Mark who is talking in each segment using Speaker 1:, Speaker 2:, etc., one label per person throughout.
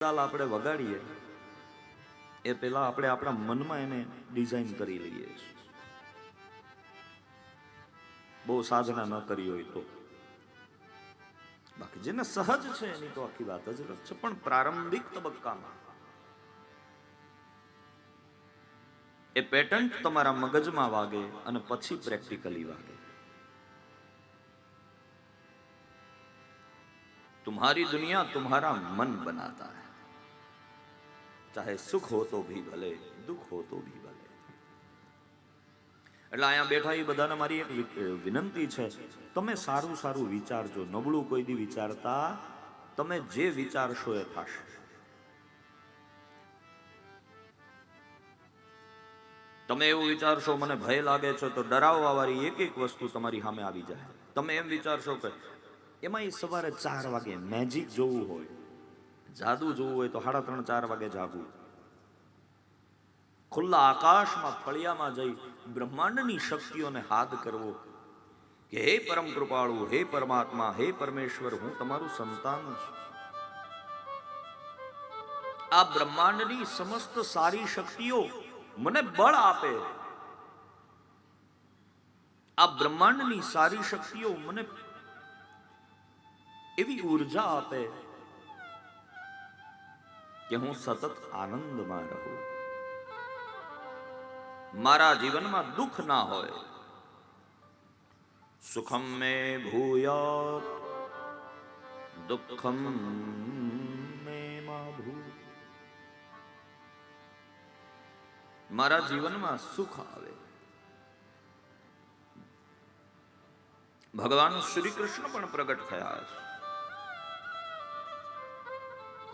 Speaker 1: તાલ આપણે વગાડીએ. એ પહેલાં આપણે આપણા મનમાં એને ડિઝાઇન કરી લઈએ બહુ સાધના ન કરી હોય તો. બાકી જેને સહજ છે એની તો આખી વાત જ છે, પણ પ્રારંભિક તબક્કામાં એ પેટર્ન તમારા મગજમાં વાગે અને પછી પ્રેક્ટિકલી વાગે. તુમ્હારી દુનિયા તુમ્હારા મન બનાતા ચાહે સુખ હો તો ભી ભલે, દુઃખ હો તો ભી ભલે. એટલે અહીંયા બેઠા એ બધાને મારી એક વિનંતી છે, તમે સારું સારું વિચારજો, નબળું કોઈ દી વિચારતા તમે જે વિચારશો એ થશે. તમે એવું વિચારશો, મને ભય લાગે છે, તો ડરાવવા વાળી એક એક વસ્તુ તમારી સામે આવી જાય. તમે એમ વિચારશો કે, એમાં સવારે ચાર વાગે મેજિક જોવું હોય જાદુ જોવું હોય તો સાડા ત્રણ, ચાર વાગે જાગવું. ખુલ્લા આકાશમાં, ફળિયામાં જઈ બ્રહ્માંડની શક્તિઓને હાથ કરવો કે, હે પરમ કૃપાળુ, હે પરમાત્મા, હે પરમેશ્વર, હું તમારું સંતાન છું. આ બ્રહ્માંડની સમસ્ત સારી શક્તિઓ મને બળ આપે. આ બ્રહ્માંડની સારી શક્તિઓ મને એવી ઊર્જા આપે કે હું સતત આનંદમાં રહું મારા જીવનમાં દુઃખ ના હોય સુખમ મે ભૂયાત દુઃખમ મે મા ભૂ મારા જીવનમાં સુખ આવે ભગવાન શ્રી કૃષ્ણ પણ પ્રગટ થયા છે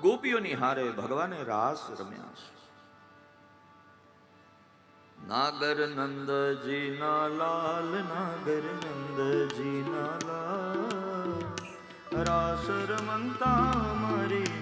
Speaker 1: ગોપીઓની હારે ભગવાને રાસ રમ્યા. છે નાગર નંદજી ના લાલ નાગર નંદજી ના લાલ. રાસ રમંતા મારી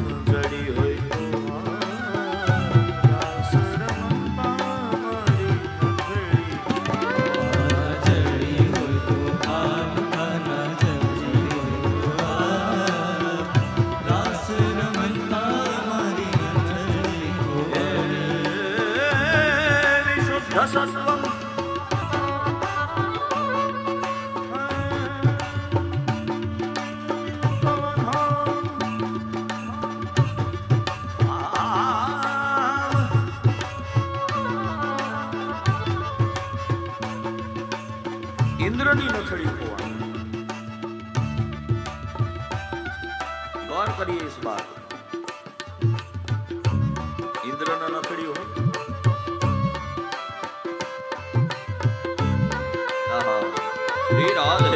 Speaker 1: વિશુદ્ધ સત્વમ ઇન્દ્રની નથડી ખોવાની ગૌર કરીએ ઇસ બાત ઇન્દ્રના નથડી હોય. Cái.